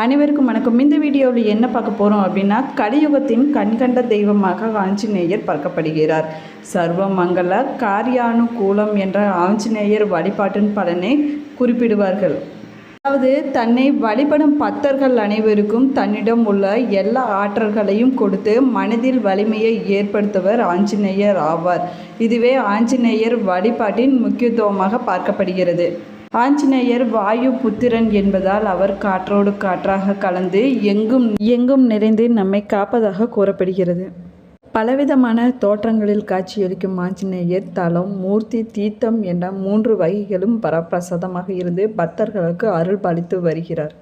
அனைவருக்கும் வணக்கம். இந்த வீடியோவில் என்ன பார்க்க போகிறோம் அப்படின்னா கலியுகத்தின் கண்கண்ட தெய்வமாக ஆஞ்சநேயர் பார்க்கப்படுகிறார். சர்வ மங்கள காரியானுகூலம் என்ற ஆஞ்சநேயர் வழிபாட்டின் பலனை குறிப்பிடுவார்கள். அதாவது தன்னை வழிபடும் பக்தர்கள் அனைவருக்கும் தன்னிடம் உள்ள எல்லா ஆற்றல்களையும் கொடுத்து மனதில் வலிமையை ஏற்படுத்துவர் ஆஞ்சநேயர் ஆவார். இதுவே ஆஞ்சநேயர் வழிபாட்டின் முக்கியத்துவமாக பார்க்கப்படுகிறது. ஆஞ்சநேயர் வாயு புத்திரன் என்பதால் அவர் காற்றோடு காற்றாக கலந்து எங்கும் எங்கும் நிறைந்து நம்மை காப்பதாக கூறப்படுகிறது. பலவிதமான தோற்றங்களில் காட்சியளிக்கும் ஆஞ்சநேயர் தலம் மூர்த்தி தீர்த்தம் என்ற மூன்று வகைகளும் பரப்பிரசாதமாக இருந்து பக்தர்களுக்கு அருள் பாலித்து வருகிறார்.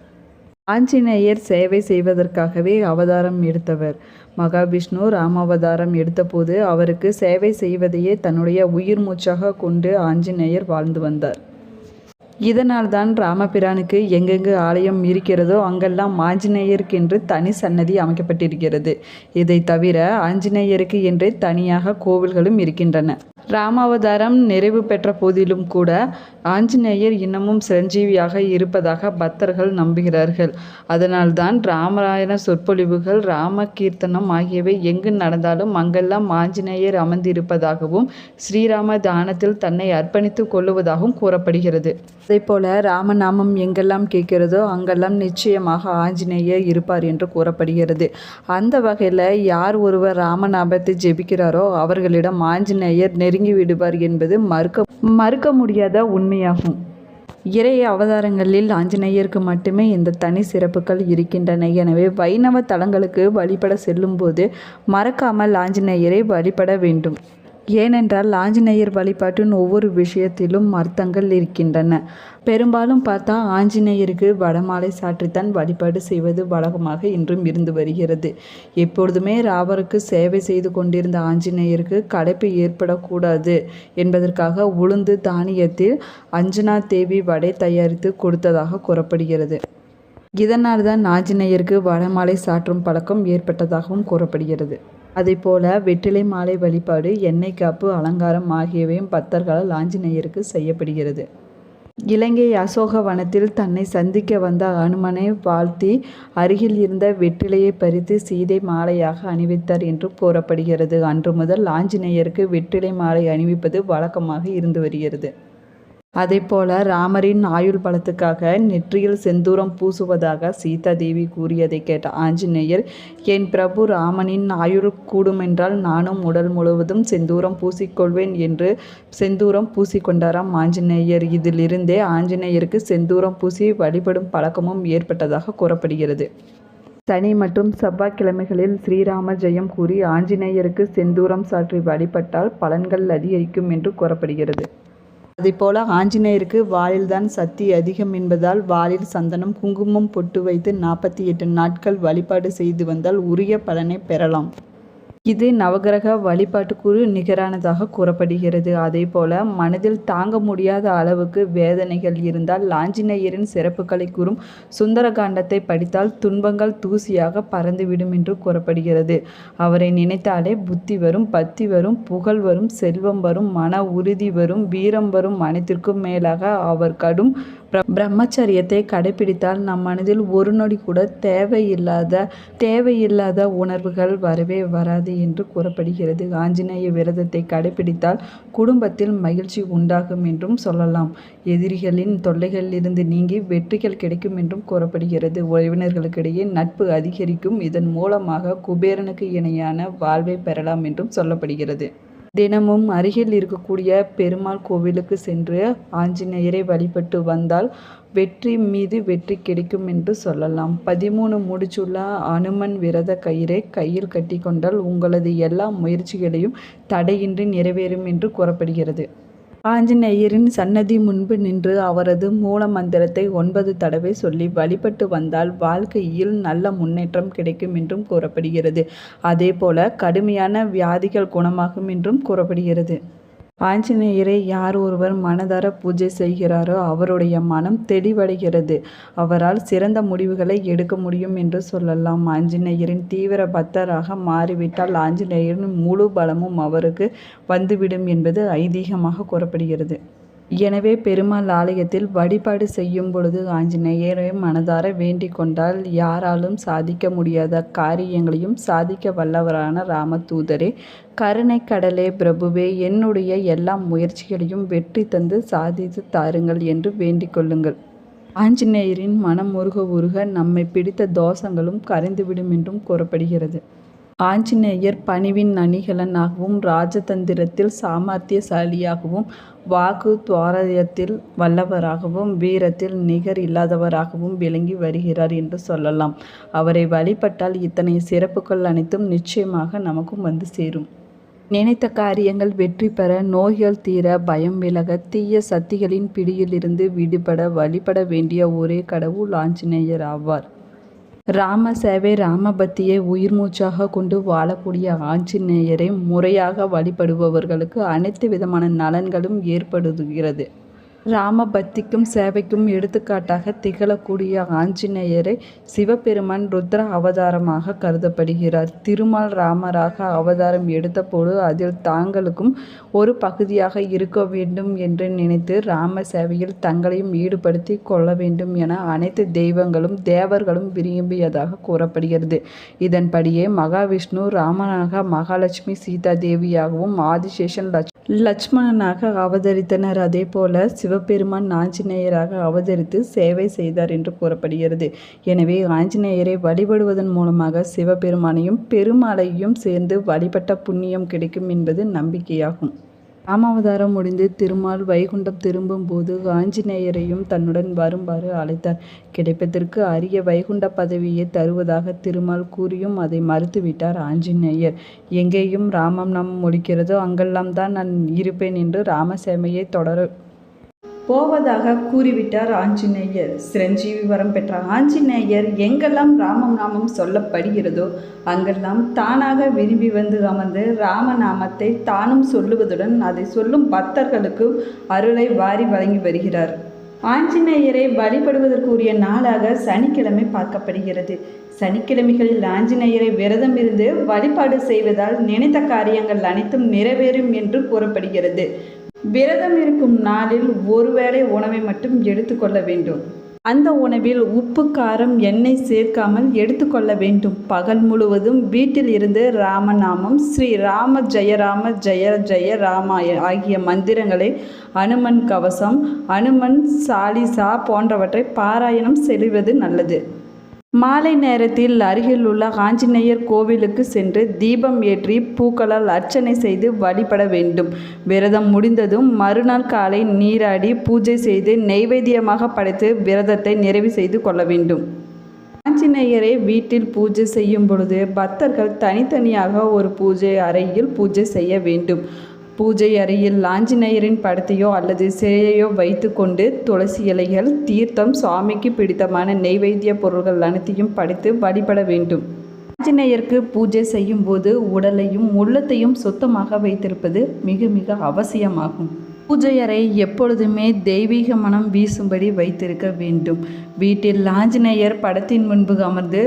ஆஞ்சநேயர் சேவை செய்வதற்காகவே அவதாரம் எடுத்தவர். மகாவிஷ்ணு ராமாவதாரம் எடுத்தபோது அவருக்கு சேவை செய்வதையே தன்னுடைய உயிர் மூச்சாக கொண்டு ஆஞ்சநேயர் வாழ்ந்து வந்தார். இதனால் தான் ராமபிரானுக்கு எங்கெங்கு ஆலயம் இருக்கிறதோ அங்கெல்லாம் ஆஞ்சநேயருக்கென்று தனி சன்னதி அமைக்கப்பட்டிருக்கிறது. இதை தவிர ஆஞ்சநேயருக்கு என்றே தனியாக கோவில்களும் இருக்கின்றன. ராமாவதாரம் நிறைவு பெற்ற போதிலும் கூட ஆஞ்சநேயர் இன்னமும் சிரஞ்சீவியாக இருப்பதாக பக்தர்கள் நம்புகிறார்கள். அதனால்தான் ராமராயண சொற்பொழிவுகள் ராம கீர்த்தனம் ஆகியவை எங்கு நடந்தாலும் அங்கெல்லாம் ஆஞ்சநேயர் அமர்ந்திருப்பதாகவும் ஸ்ரீராம தானத்தில் தன்னை அர்ப்பணித்துக் கொள்ளுவதாகவும் கூறப்படுகிறது. அதேபோல ராமநாமம் எங்கெல்லாம் கேட்கிறதோ அங்கெல்லாம் நிச்சயமாக ஆஞ்சநேயர் இருப்பார் என்று கூறப்படுகிறது. அந்த வகையில் யார் ஒருவர் ராமநாமத்தை ஜெபிக்கிறாரோ அவர்களிடம் ஆஞ்சநேயர் நெருங்கி விடுவார் என்பது மறுக்க மறுக்க முடியாத உண்மையாகும். இறை அவதாரங்களில் ஆஞ்சநேயருக்கு மட்டுமே இந்த தனி சிறப்புகள் இருக்கின்றன. எனவே வைணவ தலங்களுக்கு வழிபட செல்லும்போது மறக்காமல் ஆஞ்சநேயரை வழிபட வேண்டும். ஏனென்றால் ஆஞ்சநேயர் வழிபாட்டின் ஒவ்வொரு விஷயத்திலும் அர்த்தங்கள் இருக்கின்றன. பெரும்பாலும் பார்த்தா ஆஞ்சநேயருக்கு வடமாலை சாற்றித்தான் வழிபாடு செய்வது வழக்கமாக இன்றும் இருந்து வருகிறது. எப்பொழுதுமே ராவருக்கு சேவை செய்து கொண்டிருந்த ஆஞ்சநேயருக்கு களைப்பு ஏற்படக்கூடாது என்பதற்காக உளுந்து தானியத்தில் அஞ்சனா தேவி வடை தயாரித்து கொடுத்ததாக கூறப்படுகிறது. இதனால் தான் ஆஞ்சநேயருக்கு வடமாலை சாற்றும் பழக்கம் ஏற்பட்டதாகவும் கூறப்படுகிறது. அதேபோல வெற்றிலை மாலை வழிபாடு எண்ணெய் காப்பு அலங்காரம் ஆகியவையும் பக்தர்களால் ஆஞ்சநேயருக்கு செய்யப்படுகிறது. இலங்கை அசோக வனத்தில் தன்னை சந்திக்க வந்த அனுமனை வாழ்த்தி அருகில் இருந்த வெற்றிலையை பறித்து சீதை மாலையாக அணிவித்தார் என்று கூறப்படுகிறது. அன்று முதல் ஆஞ்சநேயருக்கு வெற்றிலை மாலை அணிவிப்பது வழக்கமாக இருந்து வருகிறது. அதேபோல ராமரின் ஆயுள் பலத்துக்காக நெற்றியில் செந்தூரம் பூசுவதாக சீதா தேவி கூறியதை கேட்ட ஆஞ்சநேயர் என் பிரபு ராமனின் ஆயுள் கூடுமென்றால் நானும் உடல் முழுவதும் செந்தூரம் பூசிக்கொள்வேன் என்று செந்தூரம் பூசிக்கொண்டாராம் ஆஞ்சநேயர். இதிலிருந்தே ஆஞ்சநேயருக்கு செந்தூரம் பூசி வழிபடும் பழக்கமும் ஏற்பட்டதாக கூறப்படுகிறது. சனி மற்றும் செவ்வாய்க்கிழமைகளில் ஸ்ரீராம ஜெயம் கூறி ஆஞ்சநேயருக்கு செந்தூரம் சாற்றி வழிபட்டால் பலன்கள் அதிகரிக்கும் என்று கூறப்படுகிறது. அதைப்போல ஆஞ்சநேயருக்கு வாளில்தான் சக்தி அதிகம் என்பதால் வாளில் சந்தனம் குங்குமம் பொட்டு வைத்து நாற்பத்தி எட்டு நாட்கள் வழிபாடு செய்து வந்தால் உரிய பலனை பெறலாம். இது நவகிரக வழிபாட்டுக்கு நிகரானதாக கூறப்படுகிறது. அதே போல மனதில் தாங்க முடியாத அளவுக்கு வேதனைகள் இருந்தால் லாஞ்சிநேயரின் சிறப்புகளை கூறும் சுந்தரகாண்டத்தை படித்தால் துன்பங்கள் தூசியாக பறந்துவிடும் என்று கூறப்படுகிறது. அவரை நினைத்தாலே புத்தி வரும் பக்தி வரும் புகழ் வரும் செல்வம் வரும் மன உறுதி வரும் வீரம் வரும் அனைத்திற்கும் மேலாக அவர் கடும் பிரம்மச்சரியத்தை கடைபிடித்தால் நம் மனதில் ஒரு நொடி கூட தேவையில்லாத தேவையில்லாத உணர்வுகள் வரவே வராது என்று கூறப்படுகிறது. ஆஞ்சநேய விரதத்தை கடைபிடித்தால் குடும்பத்தில் மகிழ்ச்சி உண்டாகும் என்றும் சொல்லலாம். எதிரிகளின் தொல்லைகளிலிருந்து நீங்கி வெற்றிகள் கிடைக்கும் என்றும் கூறப்படுகிறது. உறவினர்களுக்கிடையே நட்பு அதிகரிக்கும். இதன் மூலமாக குபேரனுக்கு இணையான வாழ்வை பெறலாம் என்றும் சொல்லப்படுகிறது. தினமும் அருகில் இருக்கக்கூடிய பெருமாள் கோவிலுக்கு சென்று ஆஞ்சநேயரை வழிபட்டு வந்தால் வெற்றி மீது வெற்றி கிடைக்கும் என்று சொல்லலாம். பதிமூணு முடிச்சுள்ள அனுமன் விரத கயிறை கையில் கட்டிக்கொண்டால் உங்களது எல்லா முயற்சிகளையும் தடையின்றி நிறைவேறும் என்று கூறப்படுகிறது. ஆஞ்சநேயரின் சன்னதி முன்பு நின்று அவரது மூல மந்திரத்தை ஒன்பது தடவை சொல்லி வழிபட்டு வந்தால் வாழ்க்கையில் நல்ல முன்னேற்றம் கிடைக்கும் என்றும் கூறப்படுகிறது. அதேபோல கடுமையான வியாதிகள் குணமாகும் என்றும் கூறப்படுகிறது. ஆஞ்சநேயரை யார் ஒருவர் மனதார பூஜை செய்கிறாரோ அவருடைய மனம் தெளிவடைகிறது. அவரால் சிறந்த முடிவுகளை எடுக்க முடியும் என்று சொல்லலாம். ஆஞ்சநேயரின் தீவிர பக்தராக மாறிவிட்டால் ஆஞ்சநேயரின் முழு பலமும் அவருக்கு வந்துவிடும் என்பது ஐதீகமாக கூறப்படுகிறது. எனவே பெருமாள் ஆலயத்தில் வழிபாடு செய்யும் பொழுது ஆஞ்சநேயரை மனதார வேண்டிக் கொண்டால் யாராலும் சாதிக்க முடியாத காரியங்களையும் சாதிக்க வல்லவரான ராமதூதரே கருணை கடலே பிரபுவே என்னுடைய எல்லா முயற்சிகளையும் வெற்றி தந்து சாதித்து தாருங்கள் என்று வேண்டிக் கொள்ளுங்கள். ஆஞ்சநேயரின் மனம் உருக உருக நம்மை பிடித்த தோஷங்களும் கரைந்துவிடும் என்றும் கூறப்படுகிறது. ஆஞ்சநேயர் பணிவின் அணிகலனாகவும் ராஜதந்திரத்தில் சாமர்த்தியசாலியாகவும் வாக்கு துவாரயத்தில் வல்லவராகவும் வீரத்தில் நிகர் இல்லாதவராகவும் விளங்கி வருகிறார் என்று சொல்லலாம். அவரை வழிபட்டால் இத்தனை சிறப்புகள் அனைத்தும் நிச்சயமாக நமக்கும் வந்து சேரும். நினைத்த காரியங்கள் வெற்றி பெற நோய்கள் தீர பயம் விலக தீய சக்திகளின் பிடியிலிருந்து விடுபட வழிபட வேண்டிய ஒரே கடவுள் ஆஞ்சநேயர் ஆவார். ராம சேவை ராமபக்தியை உயிர் மூச்சாக கொண்டு வாழக்கூடிய ஆஞ்சநேயரை முறையாக வழிபடுபவர்களுக்கு அனைத்து விதமான நலன்களும் ஏற்படுகிறது. ராம பக்திக்கும் சேவைக்கும் எடுத்துக்காட்டாக திகழக்கூடிய ஆஞ்சநேயரை சிவபெருமான் ருத்ர அவதாரமாக கருதப்படுகிறார். திருமால் ராமராக அவதாரம் எடுத்தபோது அதில் தாங்களுக்கும் ஒரு பகுதியாக இருக்க வேண்டும் என்று நினைத்து ராம சேவையில் தங்களையும் ஈடுபடுத்தி கொள்ள வேண்டும் என அனைத்து தெய்வங்களும் தேவர்களும் விரும்பியதாக கூறப்படுகிறது. இதன்படியே மகாவிஷ்ணு ராமனாக மகாலட்சுமி சீதா தேவியாகவும் ஆதிசேஷன் லட்ச லட்சுமணனாக அவதரித்தனர். அதே போல சிவபெருமான் ஆஞ்சநேயராக அவதரித்து சேவை செய்தார் என்று கூறப்படுகிறது. எனவே ஆஞ்சநேயரை வழிபடுவதன் மூலமாக சிவபெருமானையும் பெருமாளையும் சேர்ந்து வழிபட்ட புண்ணியம் கிடைக்கும் என்பது நம்பிக்கையாகும். ராமாவதாரம் முடிந்து திருமால் வைகுண்டம் திரும்பும்போது ஆஞ்சநேயரையும் தன்னுடன் வருமாறு அழைத்தார். கிடைப்பதற்கு அரிய வைகுண்ட பதவியை தருவதாக திருமால் கூறியும் அதை மறுத்துவிட்டார் ஆஞ்சநேயர். எங்கேயும் ராமம் நாம் முடிக்கிறதோ அங்கெல்லாம் தான் நான் இருப்பேன் என்று ராமசேமையை தொடர போவதாக கூறிவிட்டார் ஆஞ்சநேயர். சிரஞ்சீவி வரம் பெற்ற ஆஞ்சநேயர் எங்கெல்லாம் ராமம் நாமம் சொல்லப்படுகிறதோ அங்கெல்லாம் தானாக விரும்பி வந்து அமர்ந்து ராமநாமத்தை தானும் சொல்லுவதுடன் அதை சொல்லும் பக்தர்களுக்கு அருளை வாரி வழங்கி வருகிறார். ஆஞ்சநேயரை வழிபடுவதற்குரிய நாளாக சனிக்கிழமை பார்க்கப்படுகிறது. சனிக்கிழமைகளில் ஆஞ்சநேயரை விரதம் இருந்து வழிபாடு செய்வதால் நினைத்த காரியங்கள் அனைத்தும் நிறைவேறும் என்று கூறப்படுகிறது. விரதம் இருக்கும் நாளில் ஒருவேளை உணவை மட்டும் எடுத்துக்கொள்ள வேண்டும். அந்த உணவில் உப்பு காரம் எண்ணெய் சேர்க்காமல் எடுத்துக்கொள்ள வேண்டும். பகல் முழுவதும் வீட்டில் இருந்து ராமநாமம் ஸ்ரீ ராம ஜெய ராம ஜெய ஜெய ராமாய ஆகிய மந்திரங்களை அனுமன் கவசம் அனுமன் சாலிசா போன்றவற்றை பாராயணம் செல்வது நல்லது. மாலை நேரத்தில் அருகில் உள்ள ஆஞ்சநேயர் கோவிலுக்கு சென்று தீபம் ஏற்றி பூக்களால் அர்ச்சனை செய்து வழிபட வேண்டும். விரதம் முடிந்ததும் மறுநாள் காலை நீராடி பூஜை செய்து நெய்வேத்தியமாக படைத்து விரதத்தை நிறைவு செய்து கொள்ள வேண்டும். ஆஞ்சநேயரை வீட்டில் பூஜை செய்யும் பொழுது பக்தர்கள் தனித்தனியாக ஒரு பூஜை அறையில் பூஜை செய்ய வேண்டும். பூஜை அறையில் ஆஞ்சநேயரின் படத்தையோ அல்லது சிலையையோ வைத்துக்கொண்டு துளசி இலைகள் தீர்த்தம் சுவாமிக்கு பிடித்தமான நெய்வேத்திய பொருட்கள் அனைத்தையும் படைத்து வழிபட வேண்டும். ஆஞ்சநேயருக்கு பூஜை செய்யும் போது உடலையும் உள்ளத்தையும் சுத்தமாக வைத்திருப்பது மிக மிக அவசியமாகும். பூஜை அறை எப்பொழுதுமே தெய்வீக மனம் வீசும்படி வைத்திருக்க வேண்டும். வீட்டில் ஆஞ்சநேயர் படத்தின் முன்பு அமர்ந்து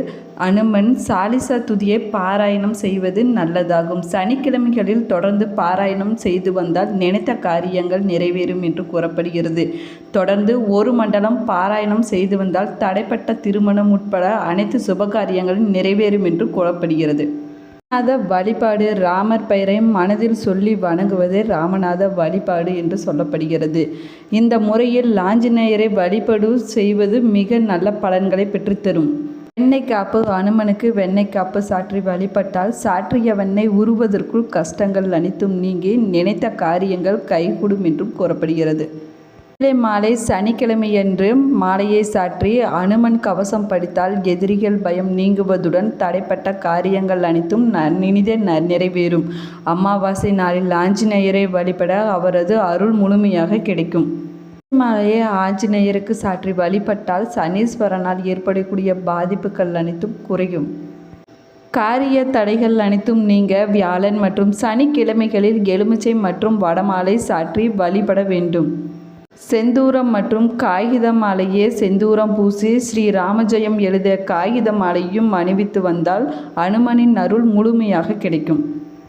அனுமன் சாலிசா துதியை பாராயணம் செய்வது நல்லதாகும். சனிக்கிழமைகளில் தொடர்ந்து பாராயணம் செய்து வந்தால் நினைத்த காரியங்கள் நிறைவேறும் என்று கூறப்படுகிறது. தொடர்ந்து ஒரு மண்டலம் பாராயணம் செய்து வந்தால் தடைப்பட்ட திருமணம் உட்பட அனைத்து சுபகாரியங்களும் நிறைவேறும் என்று கூறப்படுகிறது. ராமநாத வழிபாடு ராமர் பெயரை மனதில் சொல்லி வணங்குவதே ராமநாத வழிபாடு என்று சொல்லப்படுகிறது. இந்த முறையில் லாஞ்சநேயரை வழிபாடு செய்வது மிக நல்ல பலன்களை பெற்றுத்தரும். வெண்ணெய் காப்பு அனுமனுக்கு வெண்ணெய் காப்பு சாற்றி வழிபட்டால் சாற்றிய வெண்ணெய் உருவதற்குள் கஷ்டங்கள் அனைத்தும் நீங்கி நினைத்த காரியங்கள் கைகூடும் என்றும் கூறப்படுகிறது. மாலை மாலை சனிக்கிழமையன்று மாலையை சாற்றி அனுமன் கவசம் படித்தால் எதிரிகள் பயம் நீங்குவதுடன் தடைப்பட்ட காரியங்கள் அனைத்தும் இனிதே நிறைவேறும். அமாவாசை நாளில் ஆஞ்சநேயரை வழிபட அவரது அருள் முழுமையாக கிடைக்கும். மாலையை ஆஞ்சநேயருக்கு சாற்றி வழிபட்டால் சனீஸ்வரனால் ஏற்படக்கூடிய பாதிப்புகள் அனைத்தும் குறையும். காரிய தடைகள் அனைத்தும் நீங்க வியாழன் மற்றும் சனிக்கிழமைகளில் எலுமிச்சை மற்றும் வடமாலை சாற்றி வழிபட வேண்டும். செந்தூரம் மற்றும் காகித மாலையே செந்தூரம் பூசி ஸ்ரீ ராமஜெயம் எழுத காகித மாலையும் அணிவித்து வந்தால் அனுமனின் அருள் முழுமையாக கிடைக்கும்.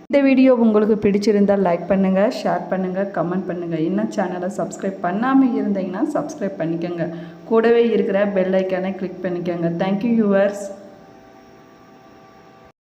இந்த வீடியோ உங்களுக்கு பிடிச்சிருந்தால் லைக் பண்ணுங்கள் ஷேர் பண்ணுங்கள் கமெண்ட் பண்ணுங்கள் இன்னும் சேனலை சப்ஸ்கிரைப் பண்ணாமல் இருந்தீங்கன்னா சப்ஸ்கிரைப் பண்ணிக்கோங்க. கூடவே இருக்கிற பெல் ஐக்கானை கிளிக் பண்ணிக்கோங்க. Thank you viewers